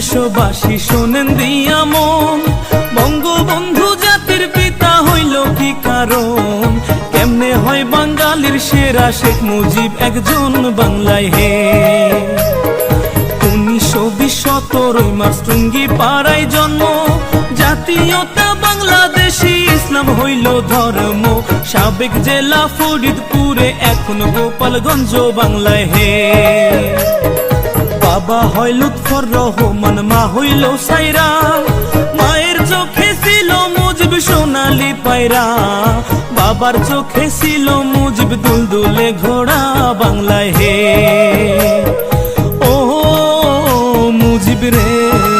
দেশবাসী শোনেন দিয়া মন। বঙ্গবন্ধু জাতির পিতা হইল কি কারণ? কেমনে হয় বাঙালির সেরা শেখ মুজিব একজন বাংলায় হে? উনিশশো বিশ সতেরোই মার্চ টুঙ্গি পাড়ায় জন্ম। জাতীয়তা বাংলাদেশি ইসলাম হইল ধর্ম। সাবেক জেলা ফরিদপুরে এখন গোপালগঞ্জ বাংলায় হে। বাবা হয় লুৎফর রহমান, মা হইল সাইরা। মায়ের চোখে ছিল মুজিব সোনালি পায়রা। বাবার চোখে ছিল মুজিব দুলদুলে ঘোড়া বাংলায় হে। ও মুজিব রে।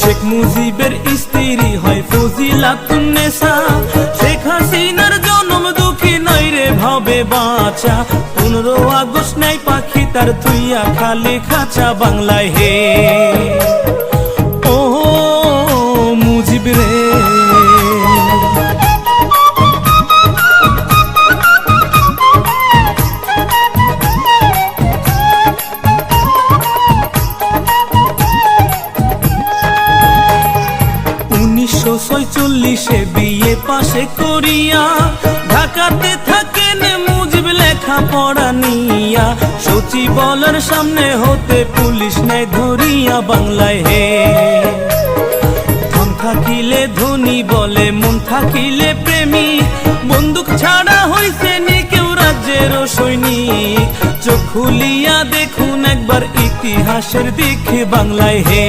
শেখ মুজিবের স্ত্রী হয় ফজিলাতুন্নেসা শেখ হাসিনার জন্ম দুঃখী নয় রে, ভাবে বাঁচা। পনেরো আগস্ট নাই পাখি তার তুইয়া খালি খাঁচা বাংলায় হে। উনিশশো ছয়চল্লিশে বিয়ে পাশে করিয়া, ঢাকাতে থাকেন মুজিব লেখা পড়া নিয়া। সচিবালয়ের সামনে হতে পুলিশ নেয় ধরিয়া বাংলায় হে। ধন থাকিলে ধনী বলে, মন থাকিলে প্রেমী। বন্দুক ছাড়া হইছে নি কেউ রাজ্যের সৈনিক। চোখ খুলিয়া দেখুন একবার ইতিহাসের দিকে বাংলায় হে।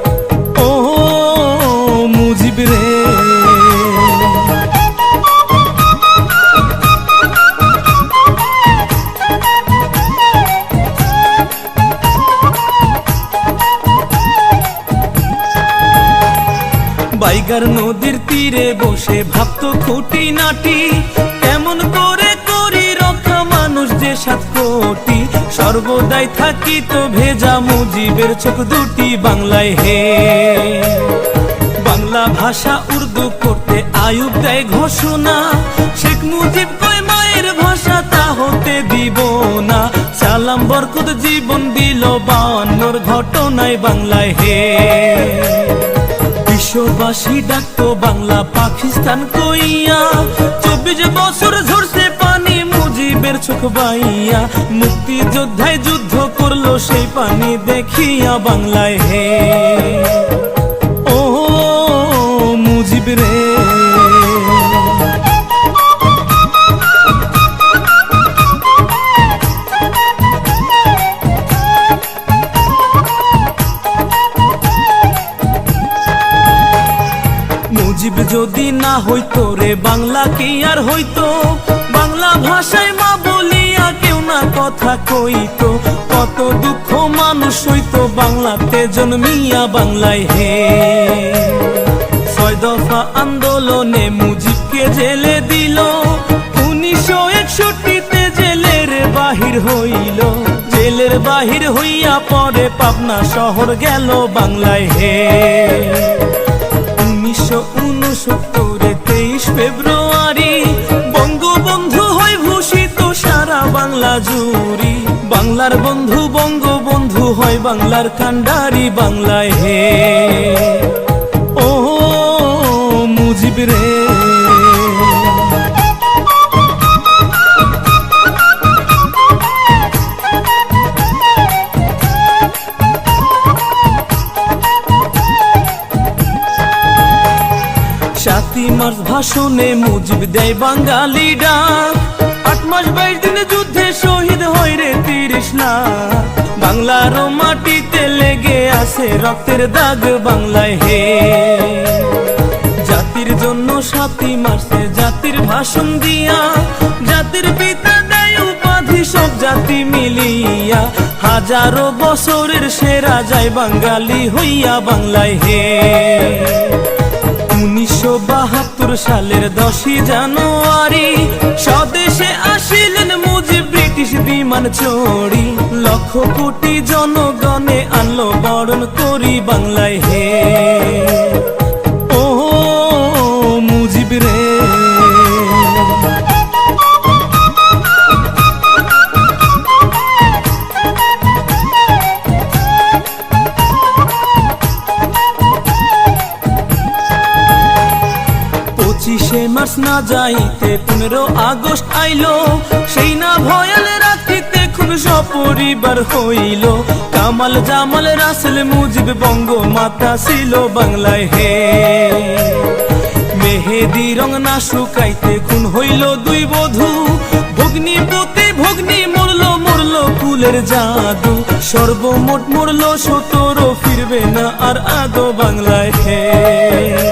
বাইগার নদীর তীরে বসে ভাবতো খুঁটি নাটি কেমন করে করি রক্ষা মানুষ যে সাত কোটি। সর্বদাই থাকি তো ভেজা মুজিবের চোখ দুটি বাংলায় হে। বাংলা ভাষা উর্দু করতে আয়ুব দেয় ঘোষণা। শেখ মুজিব কয়, মায়ের ভাষা তা হতে দিব না। সালাম, বরকত, জীবন দিল বায়ান্নর ঘটনায় বাংলায় হে। বিশ্ববাসী ডাকতো বাংলা, পাকিস্তান কইয়া। চব্বিশ বছর ঝরছে পানি, মুজিবের চোখ বাইয়া। মুক্তি যোদ্ধায় যুদ্ধ করল সেই পানি, দেখিয়া বাংলায় হে। ও, মুজিব রে। না হইতো রে, বাংলা কি আর হইতো? বাংলা ভাষায় মা বলিয়া কেউ না কথা কইতো। কত দুঃখ মানুষ হইতো বাংলাতে জন্মিয়া বাংলায় হে। ছয় দফা আন্দোলনে মুজিবকে জেলে দিল। উনিশশো একষট্টিতে জেলের বাহির হইল। জেলের বাহির হইয়া পরে পাবনা শহর গেল বাংলায় হে। উনিশশো উনসত্তরে ফেব্রুয়ারি, বঙ্গবন্ধু হয় ভূষিত সারা বাংলা জুড়ি। বাংলার বন্ধু, বঙ্গবন্ধু হয় বাংলার কান্ডারি বাংলায় হে। ও মুজিব রে ভাষণে মুজিব দেয় বাঙালি ডাক। আট মাস বাইশ দিনে যুদ্ধে শহীদ হয় রে তিরিশ লাখ। বাংলার মাটিতে লেগে আছে রক্তের দাগ বাংলায় হে। জাতির জন্য সাতই মাসে জাতির ভাষণ দিয়া, জাতির পিতা দেয় উপাধি সব জাতি মিলিয়া। হাজারো বছরের সেরা যায় বাঙালি হইয়া বাংলায় হে। উনিশশো বাহাত্তর সালের দশই জানুয়ারি, স্বদেশে আসিলেন মুজিব ব্রিটিশ বিমান চড়ি লক্ষ কোটি জনগণে আনলো বরণ করি বাংলায় হে। মার্চ না যাইতে পনেরো আগস্ট আইলো। সেই না ভয়াল রাত্রিতে খুন সপরিবার হইল। কামাল জামাল রাসেল মুজিব বঙ্গ মাতা ছিল বাংলায় হে। মেহেদি রং না শুকাইতে খুন হইল দুই বধু। ভগ্নি পতি ভগ্নি মরল মরল ফুলের জাদু। সর্বমোট মরলো সতেরো, ফিরবে না আর আদো বাংলায় হে।